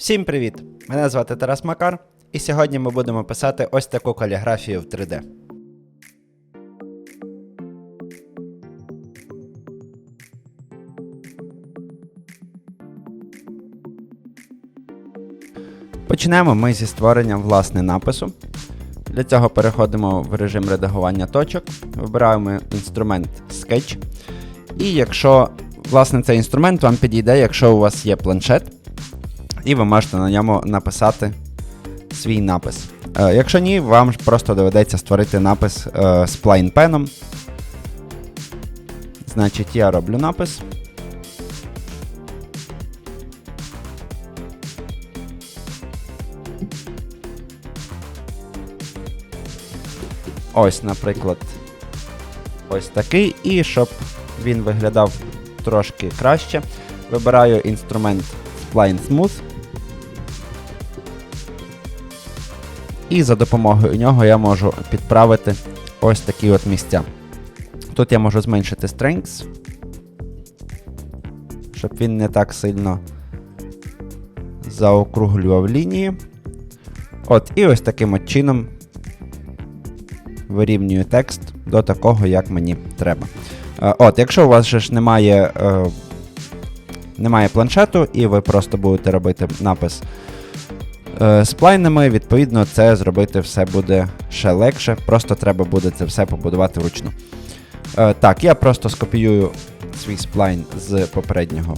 Всім привіт! Мене звати Тарас Макар, і сьогодні ми будемо писати ось таку каліграфію в 3D. Почнемо ми зі створення власне напису. Для цього переходимо в режим редагування точок, вибираємо інструмент Sketch. І якщо власне цей інструмент вам підійде, якщо у вас є планшет, і ви можете на ньому написати свій напис. Е, якщо ні, вам просто доведеться створити напис е, з плейнпеном. Значить, я роблю напис. Ось, наприклад, ось такий. І щоб він виглядав трошки краще, вибираю інструмент Spline Smooth. І за допомогою нього я можу підправити ось такі от місця. Тут я можу зменшити strengths, щоб він не так сильно заокруглював лінії. От, і ось таким от чином вирівнюю текст до такого, як мені треба. Е, От, якщо у вас ж немає, е, немає планшету, і ви просто будете робити напис е, з плайнами, відповідно, це зробити все буде ще легше. Просто треба буде це все побудувати вручну. Е, так, я просто скопіюю свій сплайн з попереднього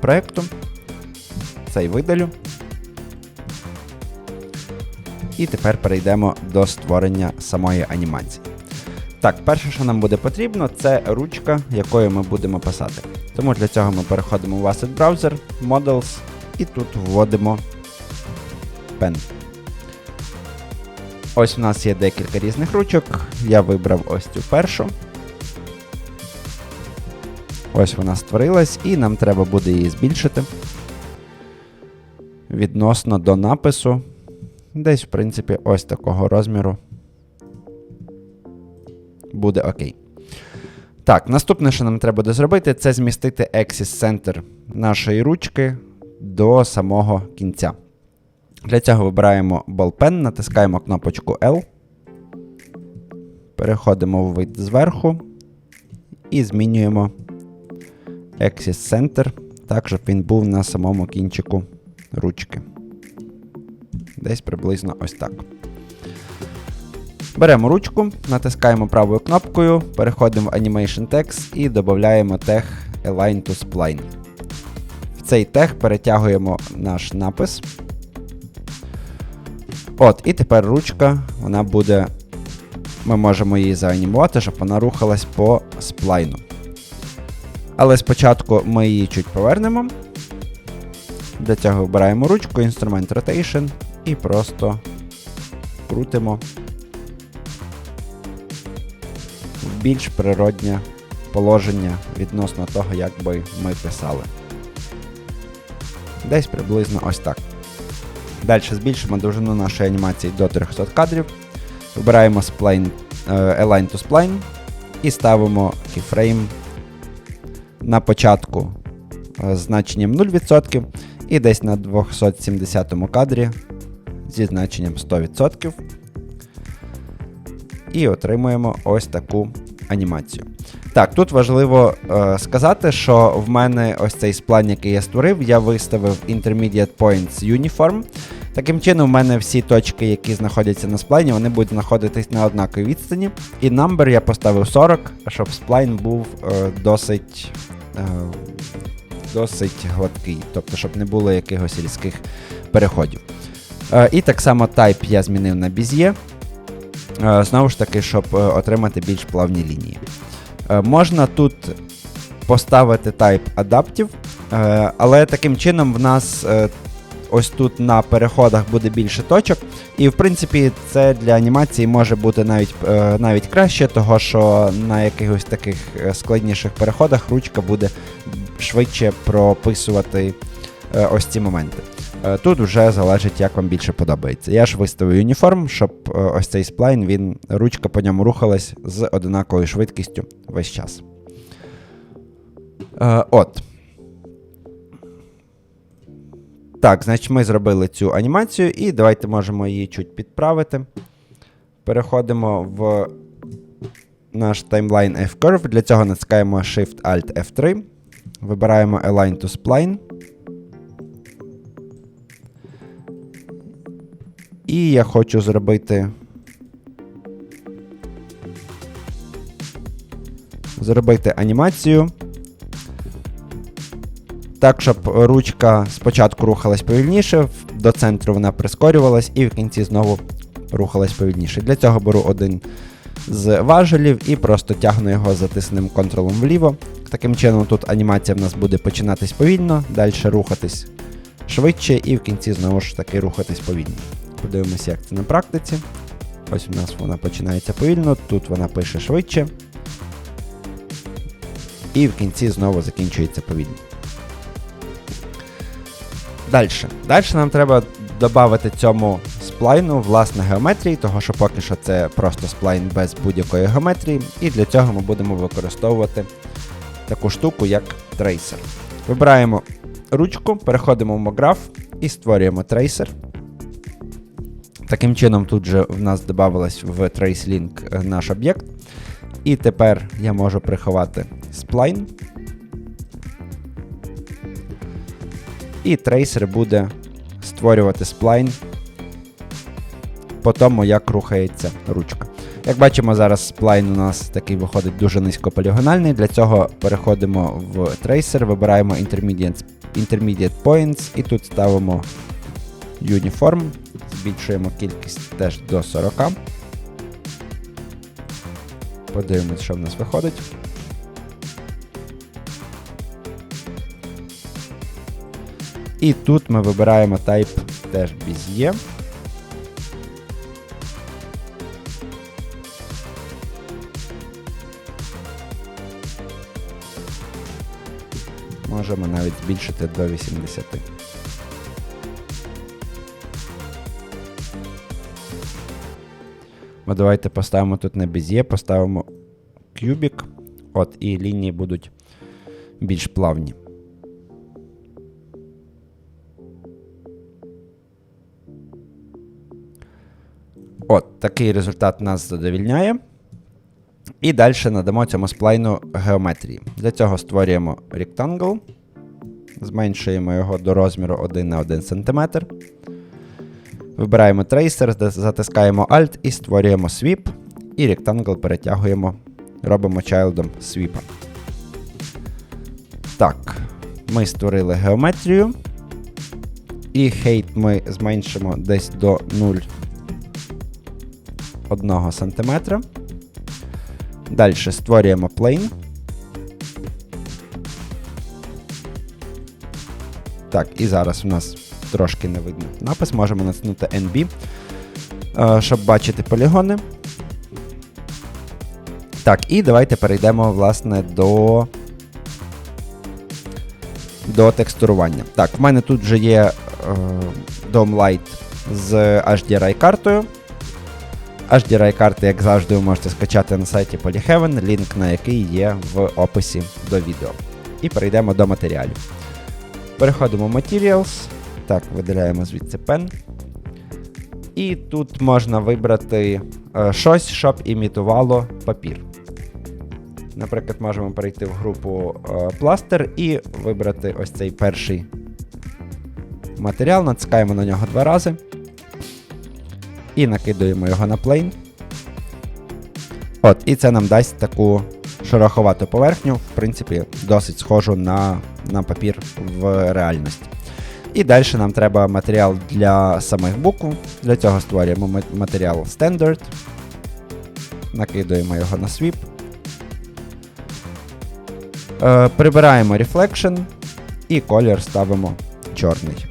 проєкту. Цей видалю. І тепер перейдемо до створення самої анімації. Так, перше, що нам буде потрібно, це ручка, якою ми будемо писати. Тому для цього ми переходимо в Asset Browser, Models, і тут вводимо Pen. Ось у нас є декілька різних ручок. Я вибрав ось цю першу. Ось вона створилась, і нам треба буде її збільшити. Відносно до напису. Десь, в принципі, ось такого розміру. Буде окей. Так, наступне, що нам треба буде зробити, це змістити Axis Center нашої ручки до самого кінця. Для цього вибираємо Ballpen, натискаємо кнопочку L. Переходимо в вид зверху і змінюємо Axis Center, так, щоб він був на самому кінчику ручки. Десь приблизно ось так. Беремо ручку, натискаємо правою кнопкою, переходимо в Animation Text і додаємо тег Align to Spline. В цей тег перетягуємо наш напис. От, і тепер ручка, вона буде. Ми можемо її заанімувати, щоб вона рухалась по сплайну. Але спочатку ми її чуть повернемо. Для цього вибираємо ручку, інструмент Rotation і просто крутимо в більш природнє положення відносно того, як би ми писали. Десь приблизно ось так. Далі збільшимо довжину нашої анімації до 300 кадрів. Вибираємо spline, е, Align to Spline і ставимо keyframe на початку е, з значенням 0% і десь на 270 кадрі зі значенням 100%. І отримуємо ось таку анімацію. Так, тут важливо е, сказати, що в мене ось цей сплан, який я створив, я виставив Intermediate Points Uniform. Таким чином, в мене всі точки, які знаходяться на сплайні, вони будуть знаходитись на однаковій відстані. І number я поставив 40, щоб сплайн був е, досить, е, досить гладкий, тобто, щоб не було якихось різких переходів. Е, і так само type я змінив на Bezier. Е, Знову ж таки, щоб е, отримати більш плавні лінії. Е, Можна тут поставити type е, але таким чином в нас ось тут на переходах буде більше точок. І в принципі це для анімації може бути навіть, навіть краще, того що на якихось таких складніших переходах ручка буде швидше прописувати ось ці моменти. Е, Тут вже залежить, як вам більше подобається. Я ж виставив уніформ, щоб е, ось цей сплайн, він, ручка по ньому рухалась з однаковою швидкістю весь час. Е, От. Так, значить, ми зробили цю анімацію, і давайте можемо її чуть підправити. Переходимо в наш таймлайн F-Curve. Для цього натискаємо Shift-Alt F3. Вибираємо Align to Spline. І я хочу зробити. Зробити анімацію. Так, щоб ручка спочатку рухалась повільніше, до центру вона прискорювалась і в кінці знову рухалась повільніше. Для цього беру один з важелів і просто тягну його затисненим контролом вліво. Таким чином, тут анімація в нас буде починатись повільно, далі рухатись швидше, і в кінці знову ж таки рухатись повільно. Подивимося, як це на практиці. Ось у нас вона починається повільно, тут вона пише швидше. І в кінці знову закінчується повільно. Далі. Далі нам треба додати цьому сплайну власне геометрії, того що поки що це просто сплайн без будь-якої геометрії, і для цього ми будемо використовувати таку штуку, як трейсер. Вибираємо ручку, переходимо в Mograph і створюємо трейсер. Таким чином, тут же в нас додавалось в TraceLink наш об'єкт. І тепер я можу приховати сплайн. І трейсер буде створювати сплайн по тому, як рухається ручка. Як бачимо, зараз сплайн у нас такий виходить дуже низькополігональний. Для цього переходимо в трейсер, вибираємо Intermediate, Intermediate Points і тут ставимо Uniform, збільшуємо кількість теж до 40. Подивимось, що в нас виходить. І тут ми вибираємо Type теж Bezier. Можемо навіть збільшити до 80. Ми давайте поставимо тут не Bezier, поставимо кюбік. От, і лінії будуть більш плавні. От, такий результат нас задовільняє. І далі надамо цьому сплайну геометрії. Для цього створюємо Rectangle, зменшуємо його до розміру 1 на 1 см. Вибираємо Tracer, затискаємо Alt і створюємо Sweep. І Rectangle перетягуємо, робимо чайлдом свіпа. Так, ми створили геометрію. І height ми зменшимо десь до 0,1 см. Далі створюємо plane. Так, і зараз у нас трошки не видно напис. Можемо натиснути NB, е, щоб бачити полігони. Так, і давайте перейдемо, власне, до до текстурування. Так, в мене тут вже є е, Dome Light з HDRI-картою. HDRI карти, як завжди, ви можете скачати на сайті Polyheaven, лінк на який є в описі до відео. І перейдемо до матеріалів. Переходимо в Materials. Так, видаляємо звідси пен. І тут можна вибрати е, щось, щоб імітувало папір. Наприклад, можемо перейти в групу е, пластир і вибрати ось цей перший матеріал, натискаємо на нього два рази. І накидуємо його на плейн. От, І це нам дасть таку шероховату поверхню, в принципі, досить схожу на на папір в реальності. І далі нам треба матеріал для самих букв. Для цього створюємо матеріал Standard. Накидуємо його на свіп. Е, Прибираємо Reflection і колір ставимо чорний.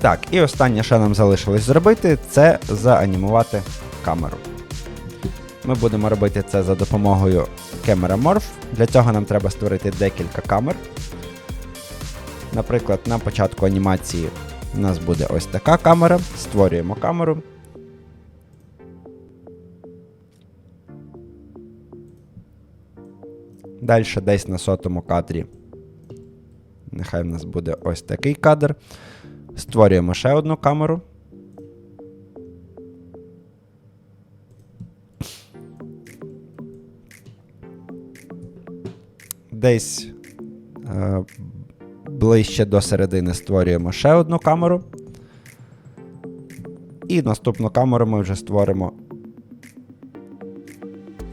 Так, і останнє, що нам залишилось зробити, це заанімувати камеру. Ми будемо робити це за допомогою Camera Morph. Для цього нам треба створити декілька камер. Наприклад, на початку анімації у нас буде ось така камера. Створюємо камеру. Далі десь на сотому кадрі. Нехай в нас буде ось такий кадр. Створюємо ще одну камеру. Десь е, ближче до середини створюємо ще одну камеру. І наступну камеру ми вже створимо,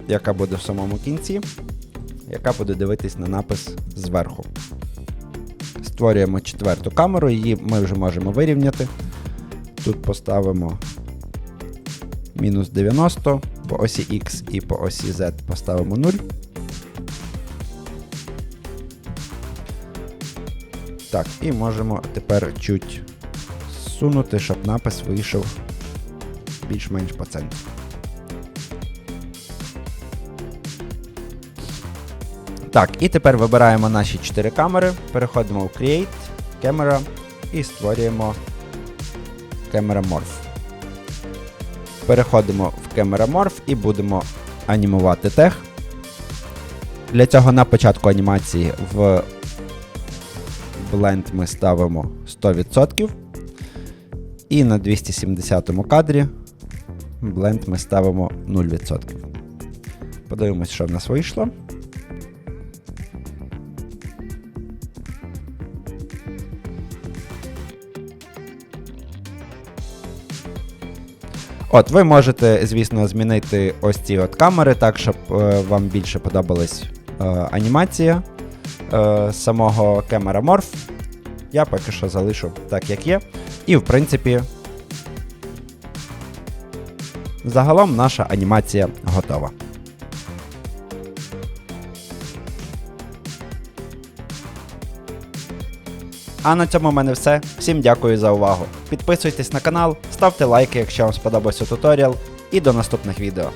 яка буде в самому кінці, яка буде дивитись на напис зверху. Створюємо четверту камеру, її ми вже можемо вирівняти. Тут поставимо мінус 90, по осі X і по осі Z поставимо 0. Так, і можемо тепер чуть зсунути, щоб напис вийшов більш-менш по центру. Так, і тепер вибираємо наші 4 камери, переходимо в Create, Camera і створюємо Camera Morph. Переходимо в Camera Morph і будемо анімувати тех. Для цього на початку анімації в Blend ми ставимо 100%. І на 270 кадрі Blend ми ставимо 0%. Подивимось, що в нас вийшло. От, ви можете, звісно, змінити ось ці от камери так, щоб е, вам більше подобалась е, анімація е, самого Camera Morph. Я поки що залишу так, як є. І, в принципі, загалом наша анімація готова. А на цьому в мене все. Всім дякую за увагу. Підписуйтесь на канал, ставте лайки, якщо вам сподобався туторіал, і до наступних відео.